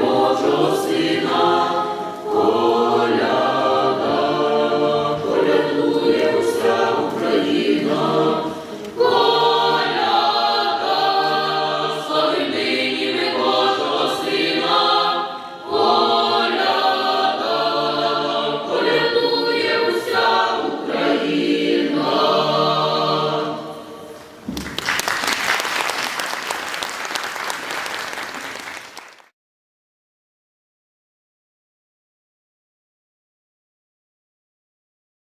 Божого Сина.